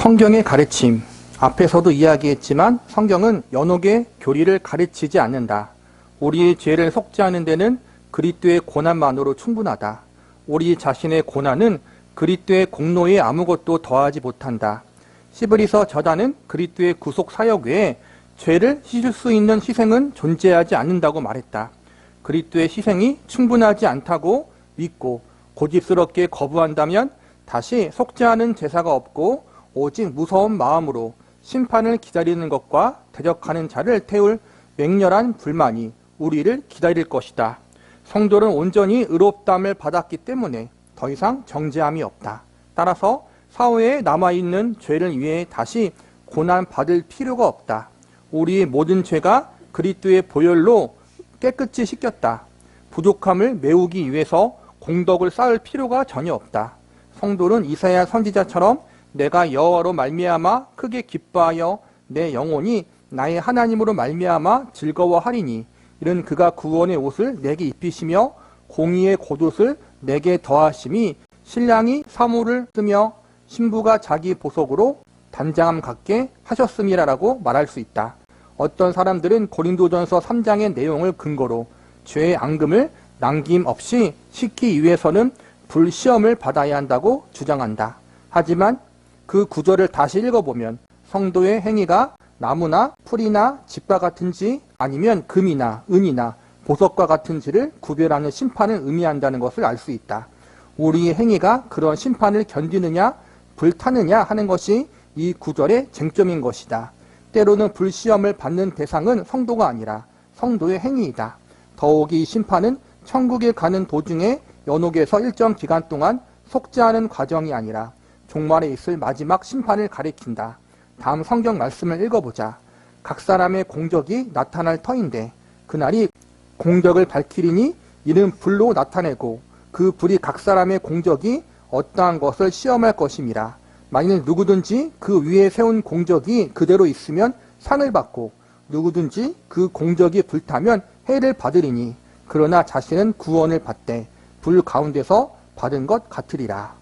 성경의 가르침. 앞에서도 이야기했지만 성경은 연옥의 교리를 가르치지 않는다. 우리의 죄를 속죄하는 데는 그리스도의 고난만으로 충분하다. 우리 자신의 고난은 그리스도의 공로에 아무것도 더하지 못한다. 시브리서 저자는 그리스도의 구속 사역 외에 죄를 씻을 수 있는 희생은 존재하지 않는다고 말했다. 그리스도의 희생이 충분하지 않다고 믿고 고집스럽게 거부한다면 다시 속죄하는 제사가 없고 오직 무서운 마음으로 심판을 기다리는 것과 대적하는 자를 태울 맹렬한 불만이 우리를 기다릴 것이다. 성도는 온전히 의롭담을 받았기 때문에 더 이상 정죄함이 없다. 따라서 사후에 남아있는 죄를 위해 다시 고난 받을 필요가 없다. 우리의 모든 죄가 그리스도의 보혈로 깨끗이 씻겼다. 부족함을 메우기 위해서 공덕을 쌓을 필요가 전혀 없다. 성도는 이사야 선지자처럼 내가 여호와로 말미암아 크게 기뻐하여 내 영혼이 나의 하나님으로 말미암아 즐거워하리니 이런 그가 구원의 옷을 내게 입히시며 공의의 겉옷을 내게 더하심이 신랑이 사물을 쓰며 신부가 자기 보석으로 단장함 갖게 하셨음이라라고 말할 수 있다. 어떤 사람들은 고린도전서 3장의 내용을 근거로 죄의 앙금을 남김없이 씻기 위해서는 불시험을 받아야 한다고 주장한다. 하지만 그 구절을 다시 읽어보면 성도의 행위가 나무나 풀이나 집과 같은지 아니면 금이나 은이나 보석과 같은지를 구별하는 심판을 의미한다는 것을 알 수 있다. 우리의 행위가 그런 심판을 견디느냐 불타느냐 하는 것이 이 구절의 쟁점인 것이다. 때로는 불시험을 받는 대상은 성도가 아니라 성도의 행위이다. 더욱이 이 심판은 천국에 가는 도중에 연옥에서 일정 기간 동안 속죄하는 과정이 아니라 종말에 있을 마지막 심판을 가리킨다. 다음 성경 말씀을 읽어보자. 각 사람의 공적이 나타날 터인데 그날이 공적을 밝히리니 이는 불로 나타내고 그 불이 각 사람의 공적이 어떠한 것을 시험할 것임이라. 만일 누구든지 그 위에 세운 공적이 그대로 있으면 상을 받고 누구든지 그 공적이 불타면 해를 받으리니 그러나 자신은 구원을 받되 불 가운데서 받은 것 같으리라.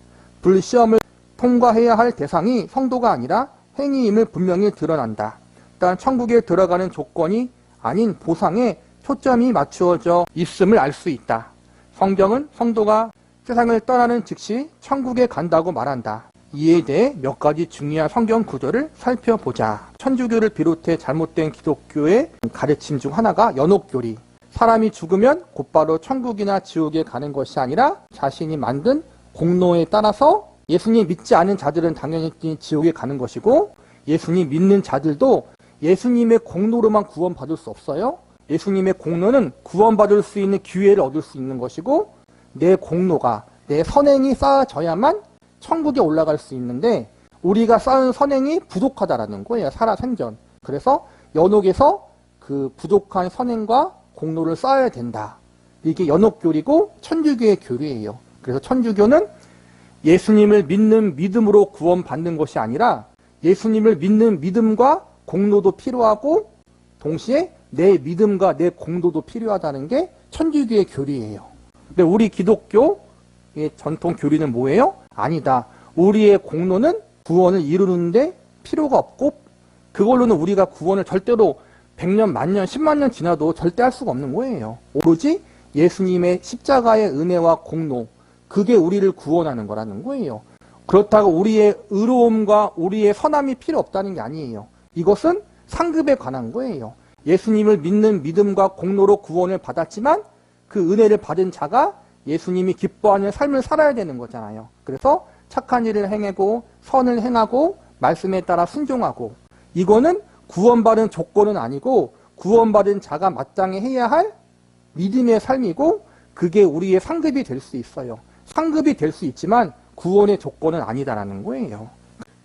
불 시험을 통과해야 할 대상이 성도가 아니라 행위임을 분명히 드러난다. 일단 천국에 들어가는 조건이 아닌 보상에 초점이 맞추어져 있음을 알 수 있다. 성경은 성도가 세상을 떠나는 즉시 천국에 간다고 말한다. 이에 대해 몇 가지 중요한 성경 구절을 살펴보자. 천주교를 비롯해 잘못된 기독교의 가르침 중 하나가 연옥교리. 사람이 죽으면 곧바로 천국이나 지옥에 가는 것이 아니라 자신이 만든 공로에 따라서 예수님 믿지 않은 자들은 당연히 지옥에 가는 것이고 예수님 믿는 자들도 예수님의 공로로만 구원받을 수 없어요. 예수님의 공로는 구원받을 수 있는 기회를 얻을 수 있는 것이고 내 공로가 내 선행이 쌓아져야만 천국에 올라갈 수 있는데 우리가 쌓은 선행이 부족하다라는 거예요. 살아 생전. 그래서 연옥에서 그 부족한 선행과 공로를 쌓아야 된다. 이게 연옥교리고 천주교의 교리예요. 그래서 천주교는 예수님을 믿는 믿음으로 구원받는 것이 아니라 예수님을 믿는 믿음과 공로도 필요하고 동시에 내 믿음과 내 공로도 필요하다는 게 천주교의 교리예요. 근데 우리 기독교의 전통 교리는 뭐예요? 아니다. 우리의 공로는 구원을 이루는데 필요가 없고 그걸로는 우리가 구원을 절대로 100년, 만년, 10만 년 지나도 절대 할 수가 없는 거예요. 오로지 예수님의 십자가의 은혜와 공로, 그게 우리를 구원하는 거라는 거예요. 그렇다고 우리의 의로움과 우리의 선함이 필요 없다는 게 아니에요. 이것은 상급에 관한 거예요. 예수님을 믿는 믿음과 공로로 구원을 받았지만 그 은혜를 받은 자가 예수님이 기뻐하는 삶을 살아야 되는 거잖아요. 그래서 착한 일을 행하고 선을 행하고 말씀에 따라 순종하고 이거는 구원받은 조건은 아니고 구원받은 자가 마땅히 해야 할 믿음의 삶이고 그게 우리의 상급이 될 수 있어요. 상급이 될 수 있지만 구원의 조건은 아니다라는 거예요.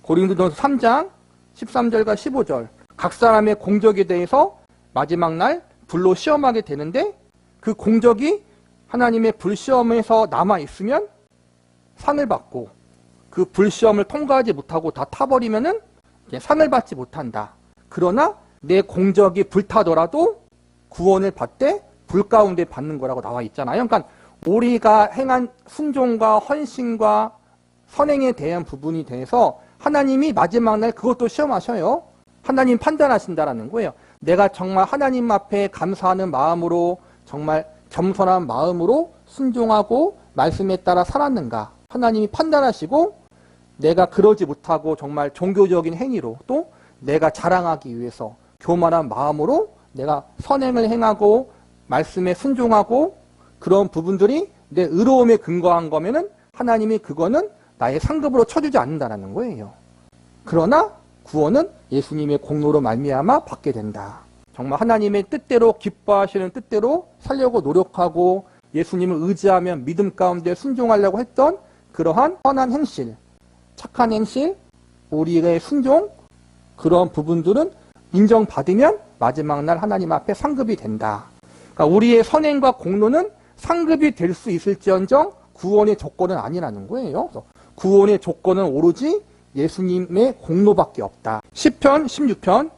고린도전서 3장 13절과 15절 각 사람의 공적에 대해서 마지막 날 불로 시험하게 되는데 그 공적이 하나님의 불시험에서 남아 있으면 상을 받고 그 불시험을 통과하지 못하고 다 타버리면은 상을 받지 못한다. 그러나 내 공적이 불타더라도 구원을 받되 불 가운데 받는 거라고 나와 있잖아요. 그러니까 우리가 행한 순종과 헌신과 선행에 대한 부분이 대해서 하나님이 마지막 날 그것도 시험하셔요. 하나님 판단하신다라는 거예요. 내가 정말 하나님 앞에 감사하는 마음으로 정말 겸손한 마음으로 순종하고 말씀에 따라 살았는가. 하나님이 판단하시고 내가 그러지 못하고 정말 종교적인 행위로 또 내가 자랑하기 위해서 교만한 마음으로 내가 선행을 행하고 말씀에 순종하고 그런 부분들이 내 의로움에 근거한 거면은 하나님이 그거는 나의 상급으로 쳐주지 않는다라는 거예요. 그러나 구원은 예수님의 공로로 말미암아 받게 된다. 정말 하나님의 뜻대로 기뻐하시는 뜻대로 살려고 노력하고 예수님을 의지하며 믿음 가운데 순종하려고 했던 그러한 선한 행실, 착한 행실, 우리의 순종 그런 부분들은 인정받으면 마지막 날 하나님 앞에 상급이 된다. 그러니까 우리의 선행과 공로는 상급이 될 수 있을지언정 구원의 조건은 아니라는 거예요. 구원의 조건은 오로지 예수님의 공로밖에 없다. 10편, 16편.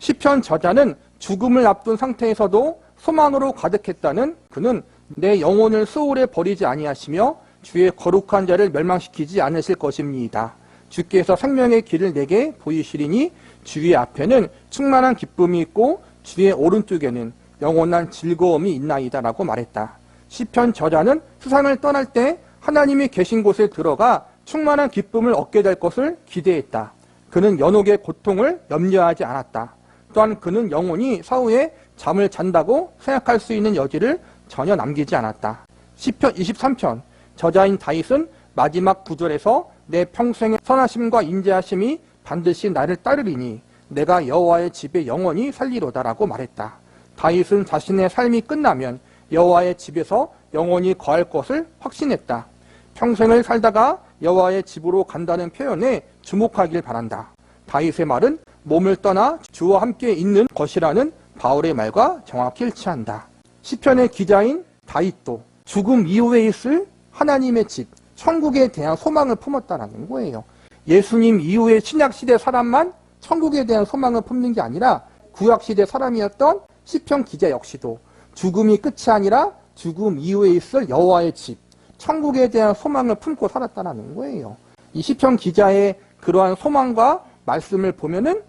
10편 저자는 죽음을 앞둔 상태에서도 소망으로 가득했다는 그는 내 영혼을 소홀에 버리지 아니하시며 주의 거룩한 자를 멸망시키지 않으실 것입니다. 주께서 생명의 길을 내게 보이시리니 주의 앞에는 충만한 기쁨이 있고 주의 오른쪽에는 영원한 즐거움이 있나이다라고 말했다. 시편 저자는 세상을 떠날 때 하나님이 계신 곳에 들어가 충만한 기쁨을 얻게 될 것을 기대했다. 그는 연옥의 고통을 염려하지 않았다. 또한 그는 영원히 사후에 잠을 잔다고 생각할 수 있는 여지를 전혀 남기지 않았다. 시편 23편 저자인 다윗은 마지막 구절에서 내 평생의 선하심과 인자하심이 반드시 나를 따르리니 내가 여호와의 집에 영원히 살리로다라고 말했다. 다윗은 자신의 삶이 끝나면 여호와의 집에서 영원히 거할 것을 확신했다. 평생을 살다가 여호와의 집으로 간다는 표현에 주목하길 바란다. 다윗의 말은 몸을 떠나 주와 함께 있는 것이라는 바울의 말과 정확히 일치한다. 시편의 기자인 다윗도 죽음 이후에 있을 하나님의 집, 천국에 대한 소망을 품었다라는 거예요. 예수님 이후의 신약 시대 사람만 천국에 대한 소망을 품는 게 아니라 구약 시대 사람이었던 시편 기자 역시도 죽음이 끝이 아니라 죽음 이후에 있을 여호와의 집, 천국에 대한 소망을 품고 살았다는 거예요. 이 시편 기자의 그러한 소망과 말씀을 보면은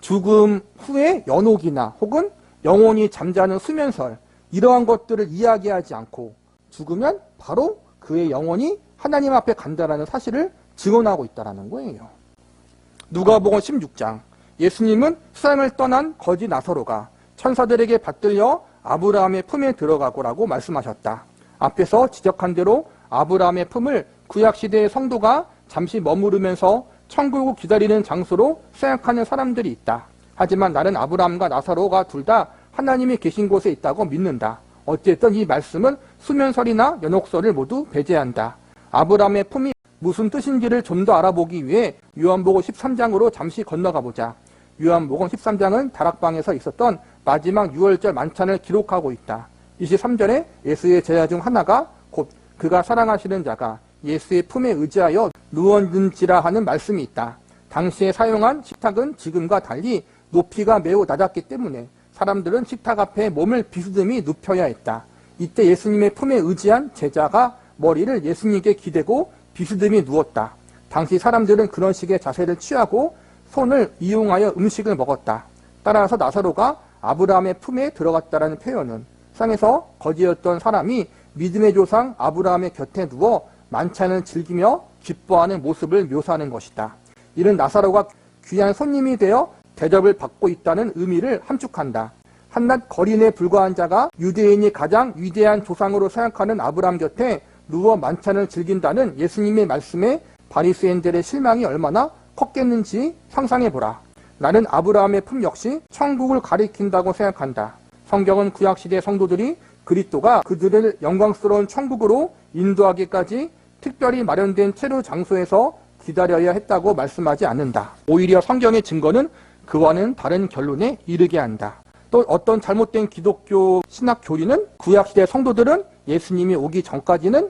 죽음 후에 연옥이나 혹은 영혼이 잠자는 수면설 이러한 것들을 이야기하지 않고 죽으면 바로 그의 영혼이 하나님 앞에 간다라는 사실을 증언하고 있다라는 거예요. 누가복음 16장 예수님은 세상을 떠난 거지 나사로가 천사들에게 받들려 아브라함의 품에 들어가고라고 말씀하셨다. 앞에서 지적한 대로 아브라함의 품을 구약 시대의 성도가 잠시 머무르면서 천국을 기다리는 장소로 생각하는 사람들이 있다. 하지만 나는 아브라함과 나사로가 둘 다 하나님이 계신 곳에 있다고 믿는다. 어쨌든 이 말씀은 수면설이나 연옥설을 모두 배제한다. 아브라함의 품이 무슨 뜻인지를 좀 더 알아보기 위해 요한복음 13장으로 잠시 건너가 보자. 요한복음 13장은 다락방에서 있었던 마지막 6월절 만찬을 기록하고 있다. 23절에 예수의 제자 중 하나가 곧 그가 사랑하시는 자가 예수의 품에 의지하여 누웠는지라 하는 말씀이 있다. 당시에 사용한 식탁은 지금과 달리 높이가 매우 낮았기 때문에 사람들은 식탁 앞에 몸을 비스듬히 눕혀야 했다. 이때 예수님의 품에 의지한 제자가 머리를 예수님께 기대고 비스듬히 누웠다. 당시 사람들은 그런 식의 자세를 취하고 손을 이용하여 음식을 먹었다. 따라서 나사로가 아브라함의 품에 들어갔다라는 표현은 세상에서 거지였던 사람이 믿음의 조상 아브라함의 곁에 누워 만찬을 즐기며 기뻐하는 모습을 묘사하는 것이다. 이는 나사로가 귀한 손님이 되어 대접을 받고 있다는 의미를 함축한다. 한낱 거린에 불과한 자가 유대인이 가장 위대한 조상으로 생각하는 아브라함 곁에 누워 만찬을 즐긴다는 예수님의 말씀에 바리새인들의 실망이 얼마나 컸겠는지 상상해보라. 나는 아브라함의 품 역시 천국을 가리킨다고 생각한다. 성경은 구약시대 성도들이 그리스도가 그들을 영광스러운 천국으로 인도하기까지 특별히 마련된 체류 장소에서 기다려야 했다고 말씀하지 않는다. 오히려 성경의 증거는 그와는 다른 결론에 이르게 한다. 또 어떤 잘못된 기독교 신학 교리는 구약시대 성도들은 예수님이 오기 전까지는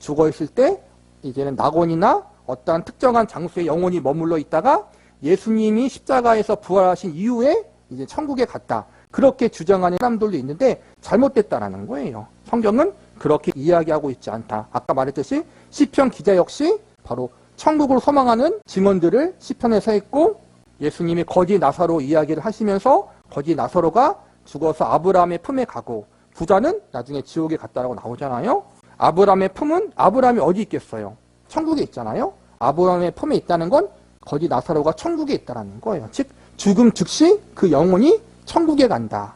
죽어 있을 때 이제는 낙원이나 어떠한 특정한 장소에 영원히 머물러 있다가 예수님이 십자가에서 부활하신 이후에 이제 천국에 갔다. 그렇게 주장하는 사람들도 있는데 잘못됐다라는 거예요. 성경은 그렇게 이야기하고 있지 않다. 아까 말했듯이 시편 기자 역시 바로 천국을 소망하는 증언들을 시편에서 했고 예수님이 거지 나사로 이야기를 하시면서 거지 나사로가 죽어서 아브라함의 품에 가고 부자는 나중에 지옥에 갔다라고 나오잖아요. 아브라함의 품은 아브라함이 어디 있겠어요? 천국에 있잖아요. 아브라함의 품에 있다는 건 거지 나사로가 천국에 있다라는 거예요. 즉 죽음 즉시 그 영혼이 천국에 간다.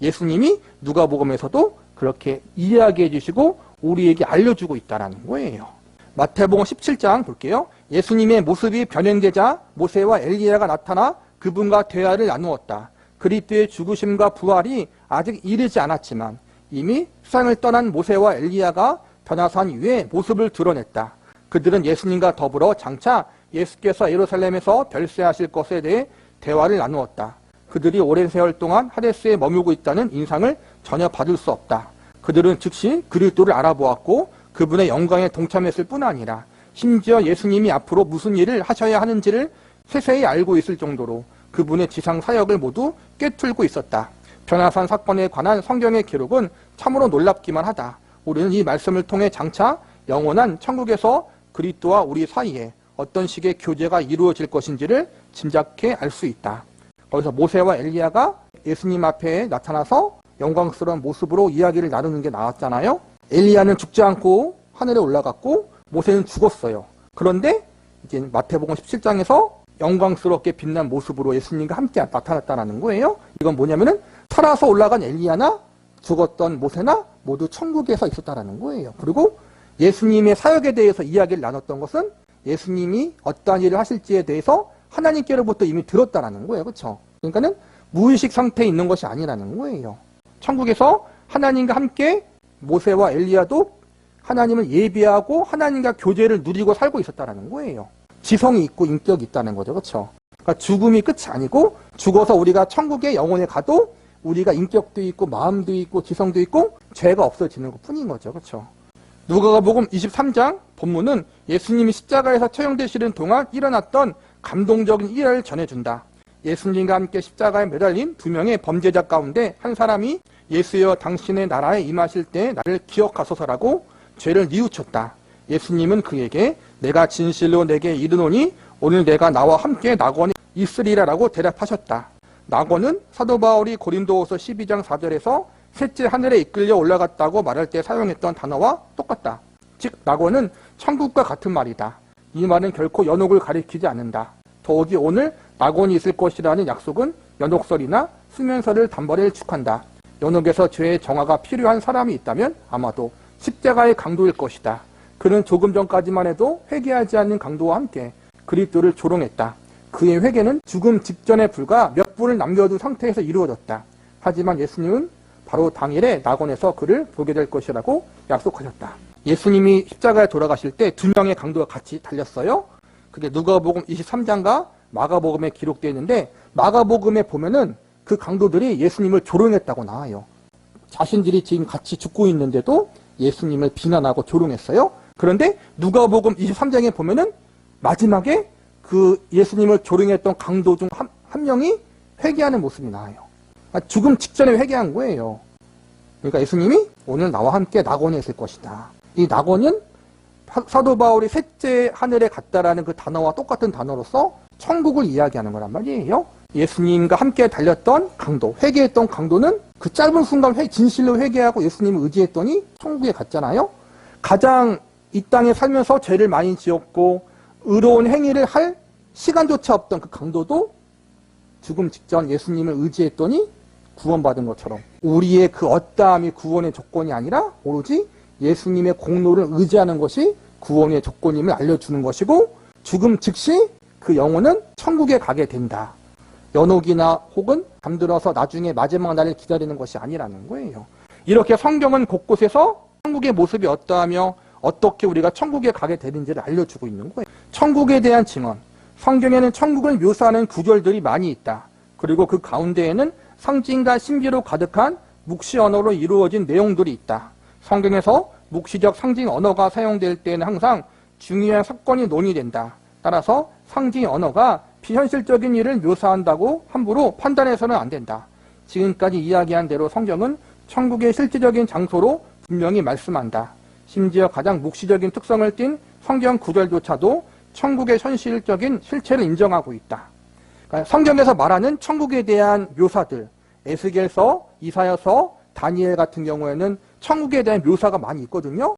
예수님이 누가복음에서도 그렇게 이야기해 주시고 우리에게 알려주고 있다라는 거예요. 마태복음 17장 볼게요. 예수님의 모습이 변형되자 모세와 엘리야가 나타나 그분과 대화를 나누었다. 그리스도의 죽으심과 부활이 아직 이르지 않았지만 이미 세상을 떠난 모세와 엘리야가 변화산 위에 모습을 드러냈다. 그들은 예수님과 더불어 장차 예수께서 예루살렘에서 별세하실 것에 대해 대화를 나누었다. 그들이 오랜 세월 동안 하데스에 머물고 있다는 인상을 전혀 받을 수 없다. 그들은 즉시 그리스도를 알아보았고 그분의 영광에 동참했을 뿐 아니라 심지어 예수님이 앞으로 무슨 일을 하셔야 하는지를 세세히 알고 있을 정도로 그분의 지상 사역을 모두 꿰뚫고 있었다. 변화산 사건에 관한 성경의 기록은 참으로 놀랍기만 하다. 우리는 이 말씀을 통해 장차 영원한 천국에서 그리스도와 우리 사이에 어떤 식의 교제가 이루어질 것인지를 짐작해 알 수 있다. 거기서 모세와 엘리야가 예수님 앞에 나타나서 영광스러운 모습으로 이야기를 나누는 게 나왔잖아요. 엘리야는 죽지 않고 하늘에 올라갔고 모세는 죽었어요. 그런데 이제 마태복음 17장에서 영광스럽게 빛난 모습으로 예수님과 함께 나타났다는 거예요. 이건 뭐냐면은 살아서 올라간 엘리야나 죽었던 모세나 모두 천국에서 있었다라는 거예요. 그리고 예수님의 사역에 대해서 이야기를 나눴던 것은 예수님이 어떠한 일을 하실지에 대해서 하나님께로부터 이미 들었다라는 거예요. 그렇죠? 그러니까는 무의식 상태에 있는 것이 아니라는 거예요. 천국에서 하나님과 함께 모세와 엘리야도 하나님을 예비하고 하나님과 교제를 누리고 살고 있었다라는 거예요. 지성이 있고 인격이 있다는 거죠. 그렇죠? 그러니까 죽음이 끝이 아니고 죽어서 우리가 천국의 영혼에 가도 우리가 인격도 있고 마음도 있고 지성도 있고 죄가 없어지는 것 뿐인 거죠. 그렇죠? 누가복음 23장 본문은 예수님이 십자가에서 처형되시는 동안 일어났던 감동적인 일화를 전해준다. 예수님과 함께 십자가에 매달린 두 명의 범죄자 가운데 한 사람이 예수여 당신의 나라에 임하실 때 나를 기억하소서라고 죄를 뉘우쳤다. 예수님은 그에게 내가 진실로 내게 이르노니 오늘 내가 나와 함께 낙원에 있으리라라고 대답하셨다. 낙원은 사도 바울이 고린도후서 12장 4절에서 셋째 하늘에 이끌려 올라갔다고 말할 때 사용했던 단어와 똑같다. 즉 낙원은 천국과 같은 말이다. 이 말은 결코 연옥을 가리키지 않는다. 더욱이 오늘 낙원이 있을 것이라는 약속은 연옥설이나 수면설을 단번에 일축한다. 연옥에서 죄의 정화가 필요한 사람이 있다면 아마도 십자가의 강도일 것이다. 그는 조금 전까지만 해도 회개하지 않는 강도와 함께 그리스도를 조롱했다. 그의 회개는 죽음 직전에 불과 몇 분을 남겨둔 상태에서 이루어졌다. 하지만 예수님은 바로 당일에 낙원에서 그를 보게 될 것이라고 약속하셨다. 예수님이 십자가에 돌아가실 때 두 명의 강도가 같이 달렸어요. 그게 누가복음 23장과 마가복음에 기록되어 있는데 마가복음에 보면은 그 강도들이 예수님을 조롱했다고 나와요. 자신들이 지금 같이 죽고 있는데도 예수님을 비난하고 조롱했어요. 그런데 누가복음 23장에 보면은 마지막에 그 예수님을 조롱했던 강도 중한한 명이 회개하는 모습이 나와요. 그러니까 죽음 직전에 회개한 거예요. 그러니까 예수님이 오늘 나와 함께 낙원에 있을 것이다. 이 낙원은 사도 바울이 셋째 하늘에 갔다라는 그 단어와 똑같은 단어로서 천국을 이야기하는 거란 말이에요. 예수님과 함께 달렸던 강도, 회개했던 강도는 그 짧은 순간 회, 진실로 회개하고 예수님을 의지했더니 천국에 갔잖아요. 가장 이 땅에 살면서 죄를 많이 지었고 의로운 행위를 할 시간조차 없던 그 강도도 죽음 직전 예수님을 의지했더니 구원받은 것처럼 우리의 그 어떠함이 구원의 조건이 아니라 오로지 예수님의 공로를 의지하는 것이 구원의 조건임을 알려주는 것이고 죽음 즉시 그 영혼은 천국에 가게 된다. 연옥이나 혹은 잠들어서 나중에 마지막 날을 기다리는 것이 아니라는 거예요. 이렇게 성경은 곳곳에서 천국의 모습이 어떠하며 어떻게 우리가 천국에 가게 되는지를 알려주고 있는 거예요. 천국에 대한 증언. 성경에는 천국을 묘사하는 구절들이 많이 있다. 그리고 그 가운데에는 상징과 신비로 가득한 묵시 언어로 이루어진 내용들이 있다. 성경에서 묵시적 상징 언어가 사용될 때는 항상 중요한 사건이 논의된다. 따라서 상징 언어가 비현실적인 일을 묘사한다고 함부로 판단해서는 안 된다. 지금까지 이야기한 대로 성경은 천국의 실제적인 장소로 분명히 말씀한다. 심지어 가장 묵시적인 특성을 띤 성경 구절조차도 천국의 현실적인 실체를 인정하고 있다. 그러니까 성경에서 말하는 천국에 대한 묘사들, 에스겔서, 이사야서, 다니엘 같은 경우에는 천국에 대한 묘사가 많이 있거든요.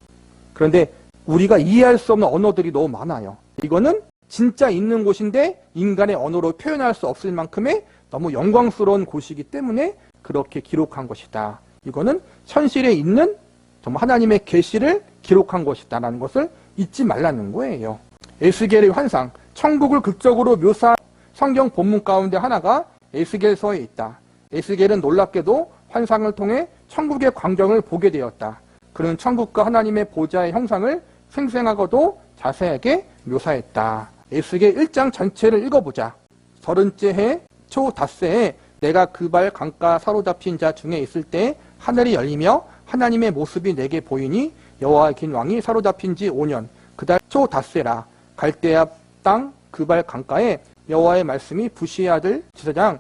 그런데 우리가 이해할 수 없는 언어들이 너무 많아요. 이거는 진짜 있는 곳인데 인간의 언어로 표현할 수 없을 만큼의 너무 영광스러운 곳이기 때문에 그렇게 기록한 것이다. 이거는 현실에 있는 정말 하나님의 계시를 기록한 것이다라는 것을 잊지 말라는 거예요. 에스겔의 환상, 천국을 극적으로 묘사한 성경 본문 가운데 하나가 에스겔서에 있다. 에스겔은 놀랍게도 환상을 통해 천국의 광경을 보게 되었다. 그는 천국과 하나님의 보좌의 형상을 생생하고도 자세하게 묘사했다. 에스겔 1장 전체를 읽어보자. 서른째 해 초 닷새에 내가 그 발 강가 사로잡힌 자 중에 있을 때 하늘이 열리며 하나님의 모습이 내게 보이니 여호와 긴 왕이 사로잡힌 지 5년 그달 초 닷새라 갈대아 땅 그 발 강가에 여호와의 말씀이 부시의 아들 지사장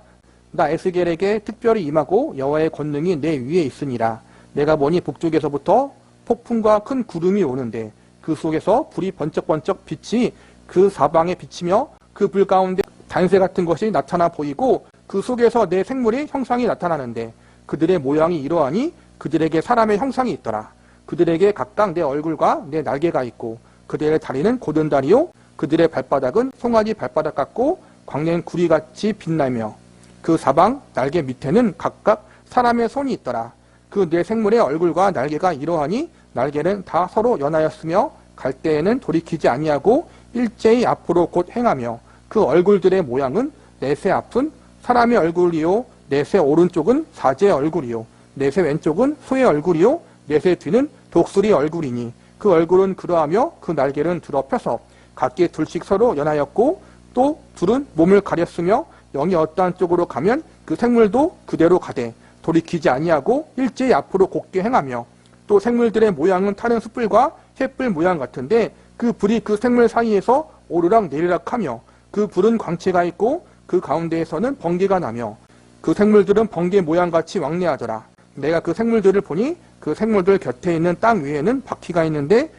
나 에스겔에게 특별히 임하고 여호와의 권능이 내 위에 있으니라 내가 보니 북쪽에서부터 폭풍과 큰 구름이 오는데 그 속에서 불이 번쩍번쩍 빛이 그 사방에 비치며 그 불 가운데 단새 같은 것이 나타나 보이고 그 속에서 내 생물의 형상이 나타나는데 그들의 모양이 이러하니 그들에게 사람의 형상이 있더라. 그들에게 각각 내 얼굴과 내 날개가 있고 그들의 다리는 고든 다리요 그들의 발바닥은 송아지 발바닥 같고 광낸 구리같이 빛나며 그 사방 날개 밑에는 각각 사람의 손이 있더라. 그내 생물의 얼굴과 날개가 이러하니 날개는 다 서로 연하였으며 갈 때에는 돌이키지 아니하고 일제히 앞으로 곧 행하며 그 얼굴들의 모양은 넷의 앞은 사람의 얼굴이요 넷의 오른쪽은 사제의 얼굴이요 넷의 왼쪽은 소의 얼굴이요 넷의 뒤는 독수리 얼굴이니 그 얼굴은 그러하며 그 날개는 펴서 각기 둘씩 서로 연하였고 또 둘은 몸을 가렸으며 영이 어떠한 쪽으로 가면 그 생물도 그대로 가되 돌이키지 아니하고 일제히 앞으로 곱게 행하며 또 생물들의 모양은 타는 숯불과 횃불 모양 같은데 그 불이 그 생물 사이에서 오르락 내리락 하며 그 불은 광채가 있고 그 가운데에서는 번개가 나며 그 생물들은 번개 모양같이 왕래하더라. 내가 그 생물들을 보니 그 생물들 곁에 있는 땅 위에는 바퀴가 있는데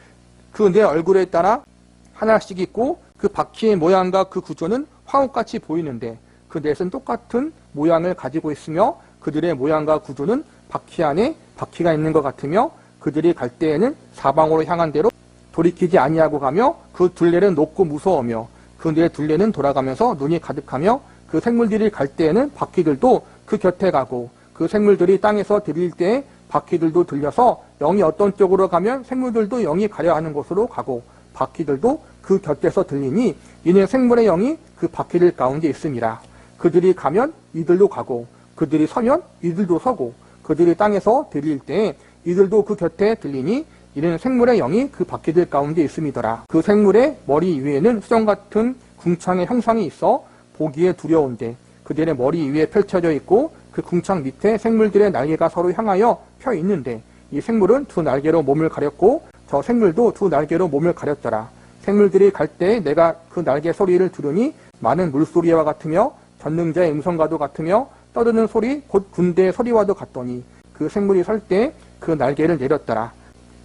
그 내 얼굴에 따라 하나씩 있고 그 바퀴의 모양과 그 구조는 화옥같이 보이는데 그 넷은 똑같은 모양을 가지고 있으며 그들의 모양과 구조는 바퀴 안에 바퀴가 있는 것 같으며 그들이 갈 때에는 사방으로 향한 대로 돌이키지 아니하고 가며 그 둘레는 높고 무서우며 그네 둘레는 돌아가면서 눈이 가득하며 그 생물들이 갈 때에는 바퀴들도 그 곁에 가고 그 생물들이 땅에서 들릴 때에 바퀴들도 들려서 영이 어떤 쪽으로 가면 생물들도 영이 가려 하는 곳으로 가고 바퀴들도 그 곁에서 들리니 이는 생물의 영이 그 바퀴들 가운데 있습니다. 그들이 가면 이들도 가고 그들이 서면 이들도 서고 그들이 땅에서 들릴 때 이들도 그 곁에 들리니 이는 생물의 영이 그 바퀴들 가운데 있음이더라. 그 생물의 머리 위에는 수정 같은 궁창의 형상이 있어 보기에 두려운데 그들의 머리 위에 펼쳐져 있고 그 궁창 밑에 생물들의 날개가 서로 향하여 펴 있는데 이 생물은 두 날개로 몸을 가렸고 저 생물도 두 날개로 몸을 가렸더라. 생물들이 갈 때 내가 그 날개 소리를 들으니 많은 물소리와 같으며 전능자의 음성과도 같으며 떠드는 소리 곧 군대의 소리와도 같더니 그 생물이 설 때 그 날개를 내렸더라.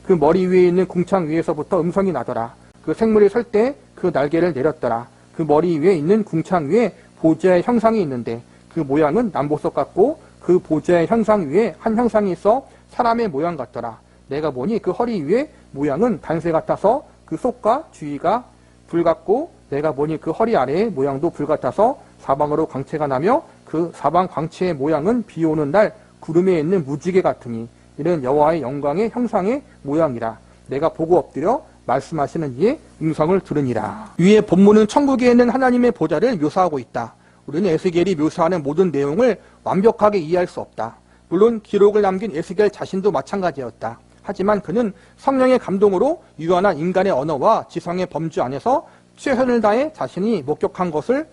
그 머리 위에 있는 궁창 위에서부터 음성이 나더라. 그 생물이 설 때 그 날개를 내렸더라. 그 머리 위에 있는 궁창 위에 보좌의 형상이 있는데 그 모양은 남보석 같고 그 보좌의 형상 위에 한 형상이 있어 사람의 모양 같더라. 내가 보니 그 허리 위에 모양은 단새 같아서 그 속과 주위가 불 같고 내가 보니 그 허리 아래의 모양도 불 같아서 사방으로 광채가 나며 그 사방 광채의 모양은 비 오는 날 구름에 있는 무지개 같으니 이는 여호와의 영광의 형상의 모양이라 내가 보고 엎드려 말씀하시는 이의 음성을 들으니라. 위의 본문은 천국에 있는 하나님의 보좌를 묘사하고 있다. 우리는 에스겔이 묘사하는 모든 내용을 완벽하게 이해할 수 없다. 물론 기록을 남긴 에스겔 자신도 마찬가지였다 하지만 그는 성령의 감동으로 유한한 인간의 언어와 지성의 범주 안에서 최선을 다해 자신이 목격한 것을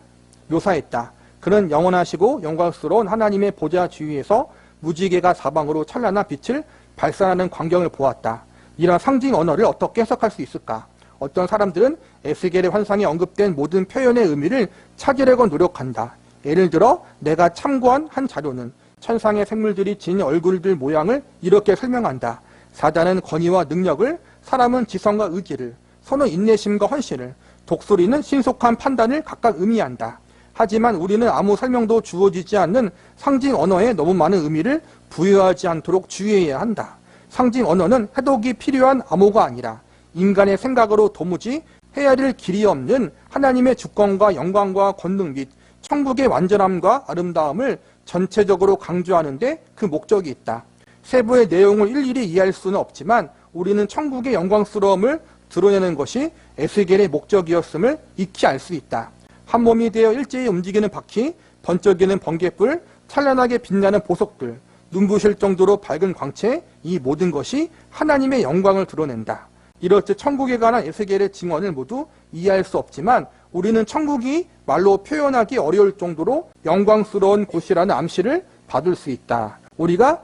묘사했다. 그는 영원하시고 영광스러운 하나님의 보좌 주위에서 무지개가 사방으로 찬란한 빛을 발산하는 광경을 보았다. 이런 상징 언어를 어떻게 해석할 수 있을까? 어떤 사람들은 에스겔의 환상에 언급된 모든 표현의 의미를 찾으려고 노력한다. 예를 들어 내가 참고한 한 자료는 천상의 생물들이 지닌 얼굴들 모양을 이렇게 설명한다. 사자는 권위와 능력을, 사람은 지성과 의지를, 소는 인내심과 헌신을, 독수리는 신속한 판단을 각각 의미한다. 하지만 우리는 아무 설명도 주어지지 않는 상징 언어에 너무 많은 의미를 부여하지 않도록 주의해야 한다. 상징 언어는 해독이 필요한 암호가 아니라 인간의 생각으로 도무지 헤아릴 길이 없는 하나님의 주권과 영광과 권능 및 천국의 완전함과 아름다움을 전체적으로 강조하는데 그 목적이 있다. 세부의 내용을 일일이 이해할 수는 없지만 우리는 천국의 영광스러움을 드러내는 것이 에스겔의 목적이었음을 익히 알 수 있다. 한 몸이 되어 일제히 움직이는 바퀴, 번쩍이는 번개불, 찬란하게 빛나는 보석들, 눈부실 정도로 밝은 광채, 이 모든 것이 하나님의 영광을 드러낸다. 이렇듯 천국에 관한 에스겔의 증언을 모두 이해할 수 없지만 우리는 천국이 말로 표현하기 어려울 정도로 영광스러운 곳이라는 암시를 받을 수 있다. 우리가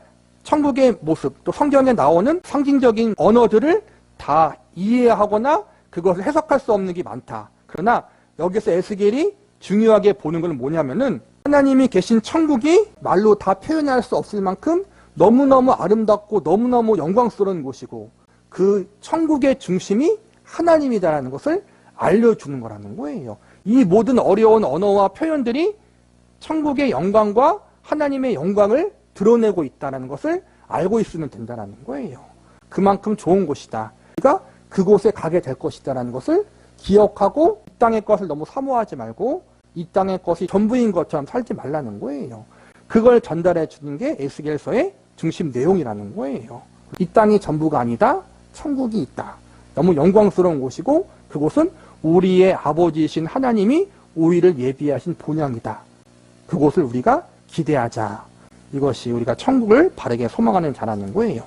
천국의 모습, 또 성경에 나오는 상징적인 언어들을 다 이해하거나 그것을 해석할 수 없는 게 많다. 그러나 여기서 에스겔이 중요하게 보는 건 뭐냐면은 하나님이 계신 천국이 말로 다 표현할 수 없을 만큼 너무너무 아름답고 너무너무 영광스러운 곳이고 그 천국의 중심이 하나님이다라는 것을 알려주는 거라는 거예요. 이 모든 어려운 언어와 표현들이 천국의 영광과 하나님의 영광을 드러내고 있다는 것을 알고 있으면 된다는 거예요. 그만큼 좋은 곳이다. 우리가 그곳에 가게 될 것이다라는 것을 기억하고 이 땅의 것을 너무 사모하지 말고 이 땅의 것이 전부인 것처럼 살지 말라는 거예요. 그걸 전달해 주는 게 에스겔서의 중심 내용이라는 거예요. 이 땅이 전부가 아니다. 천국이 있다. 너무 영광스러운 곳이고 그곳은 우리의 아버지이신 하나님이 우리를 예비하신 본향이다. 그곳을 우리가 기대하자. 이것이 우리가 천국을 바르게 소망하는 자라는 거예요.